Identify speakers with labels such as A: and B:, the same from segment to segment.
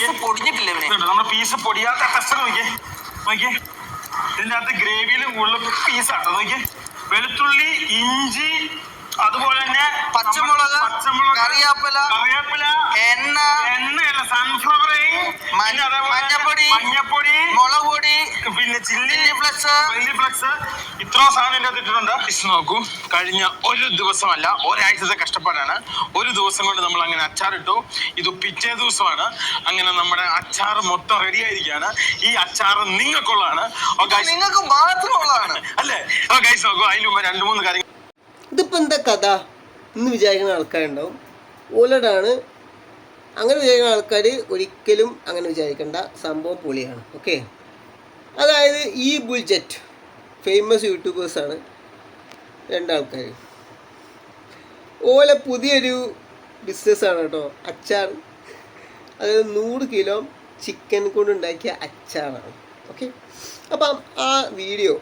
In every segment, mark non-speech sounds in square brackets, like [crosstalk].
A: Piece പൊടിഞ്ഞിട്ടില്ല ഇവനെ?
B: Piece പൊടിയാത്ത അകത്ത് ഗ്രേവിയിലും കൂടുതൽ പീസാട്ടോ നോക്കിയേ. വെളുത്തുള്ളി ഇഞ്ചി അതുപോലെ തന്നെ
A: പച്ചമുളക്,
B: പച്ചമുളക്
A: കറിയാപ്പില
B: കറിവേപ്പില
A: എണ്ണ
B: എണ്ണയല്ല സൺഫ്ലവർ
A: മഞ്ഞ- മഞ്ഞപ്പൊടി,
B: മഞ്ഞപ്പൊടി
A: മുളക് പൊടി
B: പിന്നെ chilli
A: chilli flakes
B: chilli flakes ഇത്ര സാധനം എന്റെ അകത്ത് ഇട്ടിട്ടുണ്ട് ഇസ് നോക്കൂ. കഴിഞ്ഞ ഒരു ദിവസമല്ല ഒരാഴ്ചത്തെ കഷ്ടപ്പാടാണ്. ഒരു ദിവസം കൊണ്ട് നമ്മൾ അങ്ങനെ അച്ചാറിട്ടു. ഇത് പിറ്റേ ദിവസമാണ്. അങ്ങനെ നമ്മുടെ അച്ചാർ മൊത്തം റെഡി ആയിരിക്കുകയാണ്. ഈ അച്ചാർ നിങ്ങൾക്കുള്ളതാണ്.
A: നിങ്ങൾക്ക് മാത്രമുള്ളതാണ്.
B: അല്ലേ? ഓ ഗൈസ് നോക്കൂ. അതിന് മുമ്പ് രണ്ട് മൂന്ന് കാര്യങ്ങൾ
C: ഇതിപ്പോൾ എന്താ കഥ എന്ന് വിചാരിക്കുന്ന ആൾക്കാരുണ്ടാവും. ഓലടാണ്. അങ്ങനെ വിചാരിക്കുന്ന ആൾക്കാർ ഒരിക്കലും അങ്ങനെ വിചാരിക്കേണ്ട. സംഭവം പൊളിയാണ്. ഓക്കെ? അതായത് ഈ ബുൾജെറ്റ് ഫേമസ് യൂട്യൂബേഴ്സാണ് രണ്ടാൾക്കാർ ഓല പുതിയൊരു ബിസിനസ്സാണ് കേട്ടോ അച്ചാർ. അതായത് നൂറ് കിലോ ചിക്കൻ കൊണ്ടുണ്ടാക്കിയ അച്ചാറാണ്. ഓക്കെ? അപ്പം ആ വീഡിയോ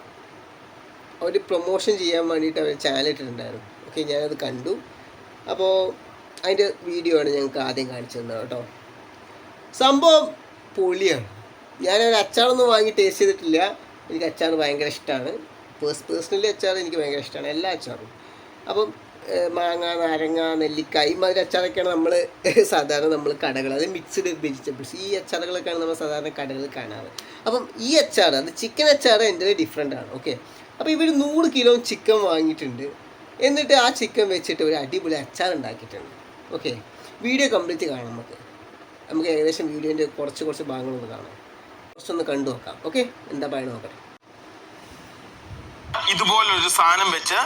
C: അവർ പ്രൊമോഷൻ ചെയ്യാൻ വേണ്ടിയിട്ട് അവർ ചാനൽ ഇട്ടിട്ടുണ്ടായിരുന്നു. ഓക്കെ ഞാനത് കണ്ടു. അപ്പോൾ അതിന്റെ വീഡിയോ ആണ് ഞങ്ങൾക്ക് ആദ്യം കാണിച്ചു തന്നത് കേട്ടോ. സംഭവം പൊളിയാണ്. ഞാനൊരു അച്ചാറൊന്നും വാങ്ങി ടേസ്റ്റ് ചെയ്തിട്ടില്ല. എനിക്ക് അച്ചാർ ഭയങ്കര ഇഷ്ടമാണ് പേഴ്സ് പേഴ്സണലി അച്ചാർ എനിക്ക് ഭയങ്കര ഇഷ്ടമാണ് എല്ലാ അച്ചാറും. അപ്പം മാങ്ങ നാരങ്ങ നെല്ലിക്ക ഈ മാതിരി അച്ചാറൊക്കെയാണ് നമ്മൾ [laughs] സാധാരണ നമ്മൾ കടകൾ അത് മിക്സ്ഡ് വെജിറ്റബിൾസ് ഈ അച്ചാറുകളൊക്കെയാണ് നമ്മൾ സാധാരണ കടകളിൽ കാണാറ്. അപ്പം ഈ അച്ചാർ അത് ചിക്കൻ അച്ചാർ എന്റെ ഡിഫറെന്റ് ആണ്. ഓക്കെ. അപ്പോൾ ഇവർ നൂറ് കിലോ ചിക്കൻ വാങ്ങിയിട്ടുണ്ട്. എന്നിട്ട് ആ ചിക്കൻ വെച്ചിട്ട് ഒരു അടിപൊളി അച്ചാർ ഉണ്ടാക്കിയിട്ടുണ്ട്. ഓക്കെ വീഡിയോ കംപ്ലീറ്റ് കാണാം നമുക്ക്. നമുക്ക് ഏകദേശം വീഡിയോന്റെ കുറച്ച് കുറച്ച് ഭാഗങ്ങളൊന്ന് കാണാം. കുറച്ചൊന്ന് കണ്ടു നോക്കാം. ഓക്കെ എന്താ പറയുന്നത് നോക്കട്ടെ.
B: ഇതുപോലൊരു സാധനം വെച്ച്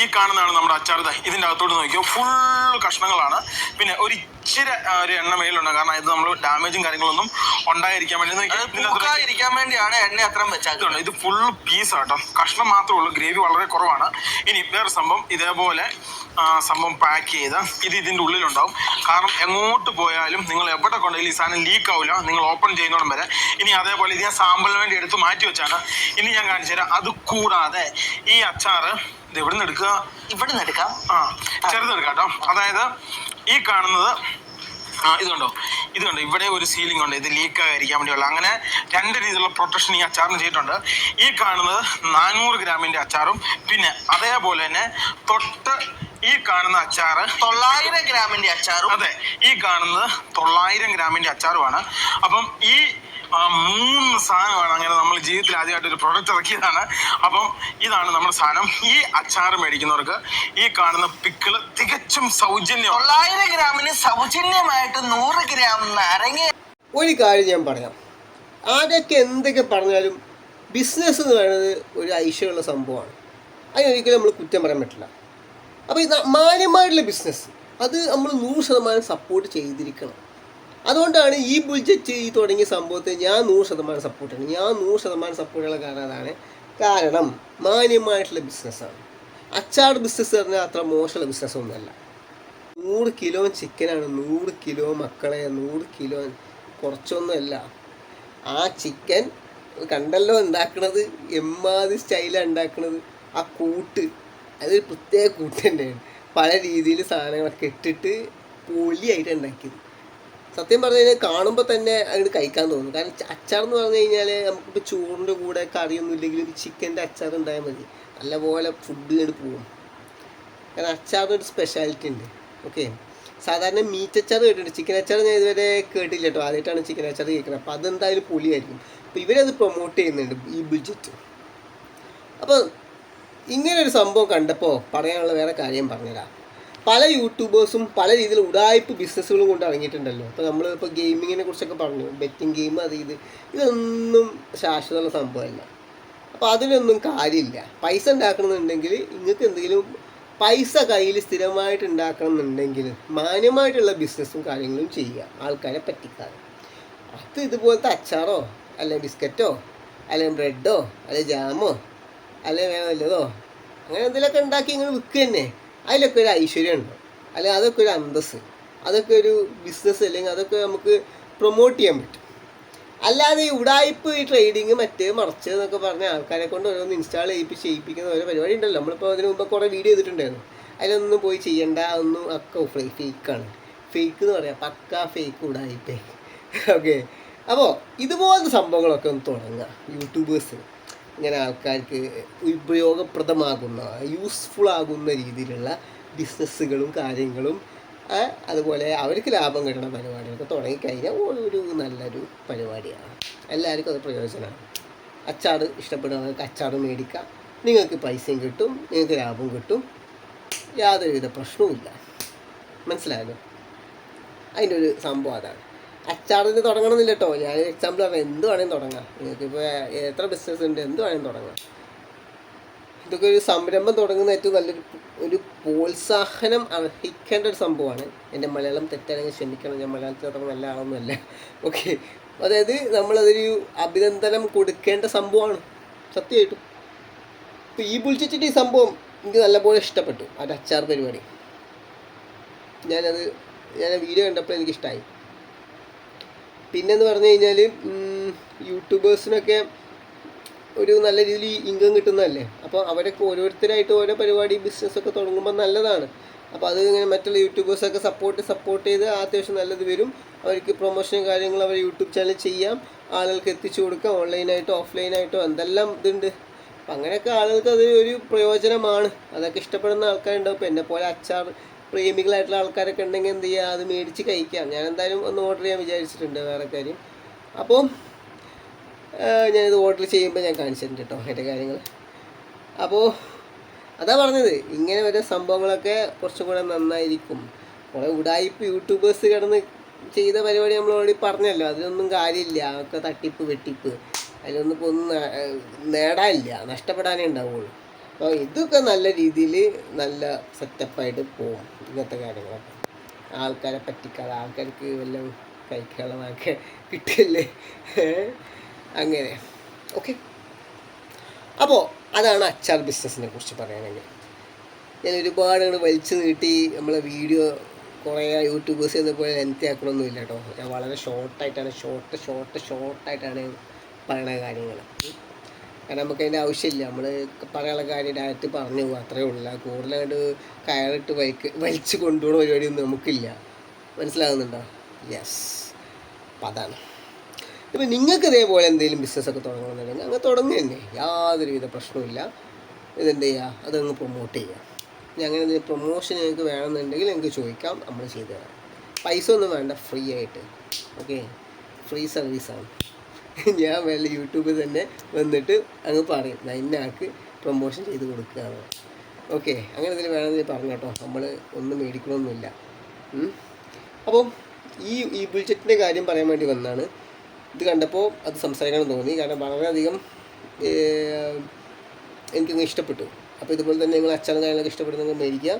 B: ഈ കാണുന്നതാണ് നമ്മുടെ അച്ചാർ ദാ ഇതിന്റെ അകത്തോട്ട് നോക്കിയോ ഫുൾ കഷ്ണങ്ങളാണ്. പിന്നെ ഒരു ഇച്ചിരി ഒരു എണ്ണ മേലുണ്ട്. കാരണം ഇത് നമ്മൾ ഡാമേജും കാര്യങ്ങളൊന്നും ഉണ്ടായിരിക്കാൻ വേണ്ടി
A: വേണ്ടിയാണ് എണ്ണ അത്രയും വെച്ചാൽ
B: ഇത് ഫുൾ പീസ് ആട്ടോ കഷ്ണം മാത്രമേ ഉള്ളൂ. ഗ്രേവി വളരെ കുറവാണ്. ഇനി വേറെ സംഭവം ഇതേപോലെ സംഭവം പാക്ക് ചെയ്ത് ഇത് ഇതിന്റെ ഉള്ളിലുണ്ടാവും. കാരണം എങ്ങോട്ട് പോയാലും നിങ്ങൾ എവിടെ കൊണ്ടെങ്കിലും ഈ സാധനം ലീക്ക് ആവില്ല നിങ്ങൾ ഓപ്പൺ ചെയ്യുന്നോടം വരെ. ഇനി അതേപോലെ ഇത് ഞാൻ സാമ്പിളിന് വേണ്ടി എടുത്ത് മാറ്റി വെച്ചാണ്. ഇനി ഞാൻ കാണിച്ചു തരാം. അത് കൂടാതെ ഈ അച്ചാറ് ഇത് എവിടെ നിന്ന് എടുക്കുക.
A: ഇവിടെ നിന്ന് എടുക്കാം.
B: ആ ചെറുതെടുക്കാം കേട്ടോ അതായത് ഈ കാണുന്നത് ആ ഇതുണ്ടോ ഇതുണ്ട് ഇവിടെ ഒരു സീലിംഗ് ഉണ്ട്. ഇത് ലീക്ക് ആയിരിക്കാൻ വേണ്ടിയുള്ള. അങ്ങനെ രണ്ട് രീതിയിലുള്ള പ്രൊട്ടക്ഷൻ ഈ അച്ചാറിന് ചെയ്തിട്ടുണ്ട്. ഈ കാണുന്നത് നാനൂറ് ഗ്രാമിന്റെ അച്ചാറും പിന്നെ അതേപോലെ തന്നെ തൊട്ട് ഈ കാണുന്ന അച്ചാറ്
A: തൊള്ളായിരം ഗ്രാമിന്റെ അച്ചാറും.
B: അതെ ഈ കാണുന്നത് തൊള്ളായിരം ഗ്രാമിന്റെ അച്ചാറുമാണ്. അപ്പം ഈ ആ, മൂന്ന് സാധനമാണ് അങ്ങനെ നമ്മൾ ജീവിതത്തിൽ ആദ്യമായിട്ട് ഒരു പ്രൊഡക്റ്റ് ഇറക്കിയതാണ്. അപ്പം ഇതാണ് നമ്മുടെ സാധനം. ഈ അച്ചാർ മേടിക്കുന്നവർക്ക് ഈ കാണുന്ന പിക്കിൾ തികച്ചും സൗജന്യം
A: തൊള്ളായിരം ഗ്രാമിന് സൗജന്യമായിട്ട് നൂറ് ഗ്രാം നാരങ്ങ.
C: ഒരു കാര്യം ഞാൻ പറയാം. ആരൊക്കെ എന്തൊക്കെ പറഞ്ഞാലും ബിസിനസ് എന്ന് പറയുന്നത് ഒരു ഐശ്വര്യമുള്ള സംഭവമാണ്. അതിനൊരിക്കലും നമ്മൾ കുറ്റം പറയാൻ പറ്റില്ല. അപ്പോൾ ഇത് മാന്യമായിട്ടുള്ള ബിസിനസ് അത് നമ്മൾ നൂറ് ശതമാനം സപ്പോർട്ട് ചെയ്തിരിക്കണം. അതുകൊണ്ടാണ് ഈ ബുൾജറ്റ് ഈ തുടങ്ങിയ സംഭവത്തെ ഞാൻ നൂറ് ശതമാനം സപ്പോർട്ട് ചെയ്യണം. ഞാൻ നൂറ് ശതമാനം സപ്പോർട്ട് ചെയ്യാനുള്ള കാരണം അതാണ്. കാരണം മാന്യമായിട്ടുള്ള ബിസിനസ്സാണ് അച്ചാർ ബിസിനസ് പറഞ്ഞാൽ അത്ര മോശമുള്ള ബിസിനസ് ഒന്നുമല്ല. നൂറ് കിലോ ചിക്കനാണ് നൂറ് കിലോ മക്കളെ നൂറ് കിലോ കുറച്ചൊന്നുമല്ല. ആ ചിക്കൻ കണ്ടല്ലോ ഉണ്ടാക്കുന്നത് എമ്മാതി സ്റ്റൈലാണ് ഉണ്ടാക്കുന്നത് ആ കൂട്ട് അതൊരു പ്രത്യേക കൂട്ട് തന്നെയാണ്. പല രീതിയിൽ സാധനങ്ങളൊക്കെ ഇട്ടിട്ട് പൊളിയായിട്ട് ഉണ്ടാക്കിയത്. സത്യം പറഞ്ഞു കഴിഞ്ഞാൽ കാണുമ്പോൾ തന്നെ അങ്ങോട്ട് കഴിക്കാൻ തോന്നും. കാരണം അച്ചാർ എന്ന് പറഞ്ഞു കഴിഞ്ഞാൽ നമുക്കിപ്പോൾ ചോറിന്റെ കൂടെ കറിയൊന്നും ഇല്ലെങ്കിലും ചിക്കന്റെ അച്ചാർ ഉണ്ടായാൽ മതി. നല്ലപോലെ ഫുഡ് കണ്ട് പോകും. കാരണം അച്ചാറിനൊരു സ്പെഷ്യാലിറ്റി ഉണ്ട് ഓക്കെ സാധാരണ മീറ്റ് അച്ചാർ കേട്ടിട്ടുണ്ട്. ചിക്കൻ അച്ചാർ ഞാൻ ഇതുവരെ കേട്ടില്ല കേട്ടോ. ആദ്യമായിട്ടാണ് ചിക്കൻ അച്ചാർ കേൾക്കുന്നത് അപ്പോൾ അതെന്തായാലും പൊളിയായിരിക്കും. അപ്പോൾ ഇവരത് പ്രൊമോട്ട് ചെയ്യുന്നുണ്ട് ഈ ബുൾജറ്റ് അപ്പോൾ ഇങ്ങനെ ഒരു സംഭവം കണ്ടപ്പോൾ പറയാനുള്ള വേറെ കാര്യം പറഞ്ഞുതരാം. പല യൂട്യൂബേഴ്സും പല രീതിയിൽ ഉടായ്പ ബിസിനസ്സുകളും കൊണ്ട് ഇറങ്ങിയിട്ടുണ്ടല്ലോ. അപ്പോൾ നമ്മൾ ഇപ്പോൾ ഗെയിമിങ്ങിനെ കുറിച്ചൊക്കെ പറഞ്ഞു. ബെറ്റിംഗ് ഗെയിം അത് ഇത്. ഇതൊന്നും ശാശ്വതമുള്ള സംഭവമല്ല. അപ്പോൾ അതിലൊന്നും കാര്യമില്ല. പൈസ ഉണ്ടാക്കണമെന്നുണ്ടെങ്കിൽ നിങ്ങൾക്ക് എന്തെങ്കിലും പൈസ കയ്യിൽ സ്ഥിരമായിട്ട് ഉണ്ടാക്കണം എന്നുണ്ടെങ്കിൽ മാന്യമായിട്ടുള്ള ബിസിനസ്സും കാര്യങ്ങളും ചെയ്യുക. ആൾക്കാരെ പറ്റിക്കാതെ. അത് ഇതുപോലത്തെ അച്ചാറോ അല്ലെങ്കിൽ ബിസ്ക്കറ്റോ അല്ലെങ്കിൽ ബ്രെഡോ അല്ലെങ്കിൽ ജാമോ അല്ലെങ്കിൽ വേറെ വല്ലതോ അങ്ങനെ എന്തെങ്കിലുമൊക്കെ ഉണ്ടാക്കി ഇങ്ങനെ വിൽക്കുക തന്നെ അതിലൊക്കെ ഒരു ഐശ്വര്യം ഉണ്ട്. അല്ലെങ്കിൽ അതൊക്കെ ഒരു അന്തസ് അതൊക്കെ ഒരു ബിസിനസ് അല്ലെങ്കിൽ അതൊക്കെ നമുക്ക് പ്രൊമോട്ട് ചെയ്യാൻ പറ്റും. അല്ലാതെ ഈ ഉടായ്പ് ഈ ട്രേഡിങ് മറ്റേ മറിച്ച് എന്നൊക്കെ പറഞ്ഞ ആൾക്കാരെ കൊണ്ട് ഓരോന്ന് ഇൻസ്റ്റാൾ ചെയ്യിപ്പിച്ച് ചെയ്യിപ്പിക്കുന്ന ഓരോ പരിപാടി ഉണ്ടല്ലോ. നമ്മളിപ്പോൾ അതിന് മുമ്പ് കുറേ വീഡിയോ ചെയ്തിട്ടുണ്ടായിരുന്നു. അതിലൊന്നും പോയി ചെയ്യണ്ട ഒന്നും ഒക്കെ ഫേക്കാണ് ഫേക്ക് എന്ന് പറയാം. പക്ക ഫേക്ക് ഉടായ്പേ. [laughs] ഓക്കെ അപ്പോൾ ഇതുപോലത്തെ സംഭവങ്ങളൊക്കെ ഒന്ന് തുടങ്ങുക യൂട്യൂബേഴ്സ് ഇങ്ങനെ ആൾക്കാർക്ക് ഉപയോഗപ്രദമാകുന്ന യൂസ്ഫുൾ ആകുന്ന രീതിയിലുള്ള ബിസിനസ്സുകളും കാര്യങ്ങളും അതുപോലെ അവർക്ക് ലാഭം കിട്ടുന്ന പരിപാടികളൊക്കെ തുടങ്ങിക്കഴിഞ്ഞാൽ ഒരു നല്ലൊരു പരിപാടിയാണ്. എല്ലാവർക്കും അത് പ്രയോജനമാണ്. അച്ചാർ ഇഷ്ടപ്പെടുന്നവർക്ക് അച്ചാർ മേടിക്കാം. നിങ്ങൾക്ക് പൈസയും കിട്ടും നിങ്ങൾക്ക് ലാഭവും കിട്ടും. യാതൊരുവിധ പ്രശ്നവുമില്ല. മനസ്സിലായല്ലോ അതിന്റെ ഒരു സംഭവം അതാണ്. അച്ചാറിന് തുടങ്ങണമെന്നില്ല കേട്ടോ ഞാൻ എക്സാമ്പിൾ പറഞ്ഞാൽ എന്ത് വേണമെങ്കിലും തുടങ്ങാം. നിങ്ങൾക്കിപ്പോൾ എത്ര ബിസിനസ് ഉണ്ട് എന്ത് വേണമെങ്കിലും തുടങ്ങാം. ഇതൊക്കെ ഒരു സംരംഭം തുടങ്ങുന്ന ഏറ്റവും നല്ലൊരു ഒരു പ്രോത്സാഹനം അർഹിക്കേണ്ട ഒരു സംഭവമാണ്. എന്റെ മലയാളം തെറ്റാണെങ്കിൽ ക്ഷമിക്കണം. ഞാൻ മലയാളത്തിൽ അത്ര നല്ല ആളൊന്നുമല്ല ഓക്കെ അതായത് നമ്മളതൊരു അഭിനന്ദനം കൊടുക്കേണ്ട സംഭവമാണ്. സത്യമായിട്ടും. ഇപ്പോൾ ഈ വിളിച്ചിട്ട് ഈ സംഭവം എനിക്ക് നല്ലപോലെ ഇഷ്ടപ്പെട്ടു. അത് അച്ചാർ പരിപാടി. ഞാനത് ഞാൻ വീഡിയോ കണ്ടപ്പോൾ എനിക്കിഷ്ടമായി പിന്നെന്ന് പറഞ്ഞു കഴിഞ്ഞാൽ യൂട്യൂബേഴ്സിനൊക്കെ ഒരു നല്ല രീതിയിൽ ഇൻകം കിട്ടുന്നതല്ലേ? അപ്പോൾ അവരൊക്കെ ഓരോരുത്തരായിട്ട് ഓരോ പരിപാടി ബിസിനസ്സൊക്കെ തുടങ്ങുമ്പോൾ നല്ലതാണ്. അപ്പോൾ അത് ഇങ്ങനെ മറ്റുള്ള യൂട്യൂബേഴ്സൊക്കെ സപ്പോർട്ട് സപ്പോർട്ട് ചെയ്ത് അത്യാവശ്യം നല്ലത് വരും. അവർക്ക് പ്രൊമോഷനും കാര്യങ്ങളും അവർ യൂട്യൂബ് ചാനൽ ചെയ്യാം. ആളുകൾക്ക് എത്തിച്ചു കൊടുക്കാം. ഓൺലൈനായിട്ടോ ഓഫ്ലൈനായിട്ടോ എന്തെല്ലാം ഇതുണ്ട്. അപ്പം അങ്ങനെയൊക്കെ ആളുകൾക്ക് അത് ഒരു പ്രയോജനമാണ്. അതൊക്കെ ഇഷ്ടപ്പെടുന്ന ആൾക്കാരുണ്ടാവും. ഇപ്പോൾ എന്നെ പോലെ അച്ചാർ പ്രേമികളായിട്ടുള്ള ആൾക്കാരൊക്കെ ഉണ്ടെങ്കിൽ എന്ത് ചെയ്യുക അത് മേടിച്ച് കഴിക്കാം. ഞാൻ എന്തായാലും ഒന്ന് ഓർഡർ ചെയ്യാൻ വിചാരിച്ചിട്ടുണ്ട് വേറെ കാര്യം. അപ്പോൾ ഞാനിത് ഓർഡർ ചെയ്യുമ്പോൾ ഞാൻ കാണിച്ചിട്ടുണ്ട് കേട്ടോ അതിന്റെ കാര്യങ്ങൾ അപ്പോൾ അതാ പറഞ്ഞത്. ഇങ്ങനെ ഓരോ സംഭവങ്ങളൊക്കെ കുറച്ചും കൂടെ നന്നായിരിക്കും. കുറേ ഉടായിപ്പ് യൂട്യൂബേഴ്സ് കിടന്ന് ചെയ്ത പരിപാടി നമ്മൾ ഓൾറെഡി പറഞ്ഞല്ലോ. അതിലൊന്നും കാര്യമില്ല. അതൊക്കെ തട്ടിപ്പ് വെട്ടിപ്പ്. അതിലൊന്നും ഇപ്പോൾ ഒന്നും നേടാനില്ല. നഷ്ടപ്പെടാനേ ഉണ്ടാവുള്ളൂ. അപ്പോൾ ഇതൊക്കെ നല്ല രീതിയിൽ നല്ല സെറ്റപ്പായിട്ട് പോകും ഇങ്ങനത്തെ കാര്യങ്ങളൊക്കെ. ആൾക്കാരെ പറ്റിക്കാതെ ആൾക്കാർക്ക് വല്ലതും കഴിക്കാനുള്ളതൊക്കെ കിട്ടില്ലേ അങ്ങനെ. ഓക്കെ അപ്പോൾ അതാണ് അച്ചാർ ബിസിനസ്സിനെ കുറിച്ച് പറയുകയാണെങ്കിൽ ഞാൻ ഒരുപാട് അങ്ങോട്ട് വലിച്ചു നീട്ടി നമ്മളെ വീഡിയോ കുറേ യൂട്യൂബേഴ്സ് എന്ന പോലെ ലെങ്തി ആക്കണമൊന്നുമില്ല കേട്ടോ. ഞാൻ വളരെ ഷോർട്ടായിട്ടാണ് ഷോർട്ട് ഷോർട്ട് ഷോർട്ടായിട്ടാണ് പറയണ കാര്യങ്ങൾ കാരണം നമുക്ക് അതിന്റെ ആവശ്യമില്ല. നമ്മൾ പറയാനുള്ള കാര്യം ഡയറക്റ്റ് പറഞ്ഞു പോകും. അത്രേ ഉള്ളൂ. കൂടുതലായിട്ട് കയറിട്ട് വലിക്ക് വലിച്ച് കൊണ്ടുപോകുന്ന പരിപാടിയൊന്നും നമുക്കില്ല. മനസ്സിലാകുന്നുണ്ടോ? യെസ് അപ്പം അതാണ്. ഇപ്പം നിങ്ങൾക്ക് ഇതേപോലെ എന്തെങ്കിലും ബിസിനസ്സൊക്കെ തുടങ്ങണമെന്നുണ്ടെങ്കിൽ അങ്ങ് തുടങ്ങുക തന്നെ. യാതൊരുവിധ പ്രശ്നവുമില്ല. ഇതെന്ത് ചെയ്യുക? അതങ്ങ് പ്രൊമോട്ട് ചെയ്യുക. ഇനി അങ്ങനെ എന്തെങ്കിലും പ്രൊമോഷൻ നിങ്ങൾക്ക് വേണമെന്നുണ്ടെങ്കിൽ നിങ്ങൾക്ക് ചോദിക്കാം. നമ്മൾ ചെയ്തു തരാം. പൈസ ഒന്നും വേണ്ട. ഫ്രീ ആയിട്ട്. ഓക്കെ ഫ്രീ സർവീസാണ് ഞാൻ വല്ല യൂട്യൂബിൽ തന്നെ വന്നിട്ട് അങ്ങ് പറയും. "ദാ ഇന്ന ആൾക്ക് പ്രൊമോഷൻ ചെയ്ത് കൊടുക്കുകയാണ്. ഓക്കെ അങ്ങനെ എന്തെങ്കിലും വേണമെന്ന് പറഞ്ഞു കേട്ടോ. നമ്മൾ ഒന്നും മേടിക്കണമൊന്നുമില്ല. അപ്പം ഈ ഈ ബുൾജറ്റിന്റെ കാര്യം പറയാൻ വേണ്ടി വന്നാണ്. ഇത് കണ്ടപ്പോൾ അത് സംസാരിക്കണം തോന്നി. കാരണം വളരെയധികം എനിക്കൊന്ന് ഇഷ്ടപ്പെട്ടു. അപ്പോൾ ഇതുപോലെ തന്നെ നിങ്ങൾ അച്ചാറും കാര്യങ്ങളൊക്കെ ഇഷ്ടപ്പെടുന്നെങ്കിൽ മേടിക്കുക.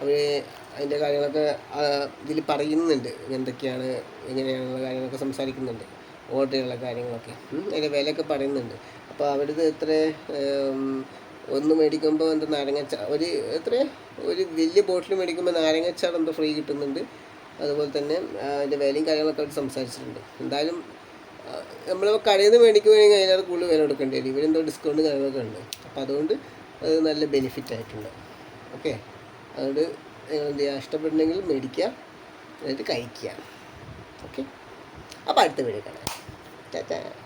C: അവർ അതിന്റെ കാര്യങ്ങളൊക്കെ ഇതിൽ പറയുന്നുണ്ട്. എന്തൊക്കെയാണ് എങ്ങനെയാണെന്നുള്ള കാര്യങ്ങളൊക്കെ സംസാരിക്കുന്നുണ്ട്. ഓർഡർ ചെയ്യാനുള്ള കാര്യങ്ങളൊക്കെ അതിന്റെ വിലയൊക്കെ പറയുന്നുണ്ട്. അപ്പോൾ അവരിത് എത്ര ഒന്ന് മേടിക്കുമ്പോൾ എന്താ നാരങ്ങച്ച ഒരു എത്ര? ഒരു വലിയ ബോട്ടിൽ മേടിക്കുമ്പോൾ നാരങ്ങച്ചാർ എന്തോ ഫ്രീ കിട്ടുന്നുണ്ട്. അതുപോലെ തന്നെ അതിന്റെ വിലയും കാര്യങ്ങളൊക്കെ അവർ സംസാരിച്ചിട്ടുണ്ട്. എന്തായാലും നമ്മൾ കടയിൽ നിന്ന് മേടിക്കുകയാണെങ്കിൽ അതിനകത്ത് കൂടുതൽ വില കൊടുക്കേണ്ടി വരും. ഇവരെന്തോ ഡിസ്കൗണ്ട് കാര്യങ്ങളൊക്കെ ഉണ്ട്. അപ്പോൾ അതുകൊണ്ട് അത് നല്ല ബെനിഫിറ്റ് ആയിട്ടുണ്ട്. ഓക്കെ അതുകൊണ്ട് നിങ്ങൾ എന്ത് ചെയ്യുക? ഇഷ്ടപ്പെടുന്നെങ്കിൽ മേടിക്കുക. എന്നിട്ട് കഴിക്കുക. ഓക്കെ അപ്പോൾ അടുത്ത വീഡിയോ കാണാം. 对，对。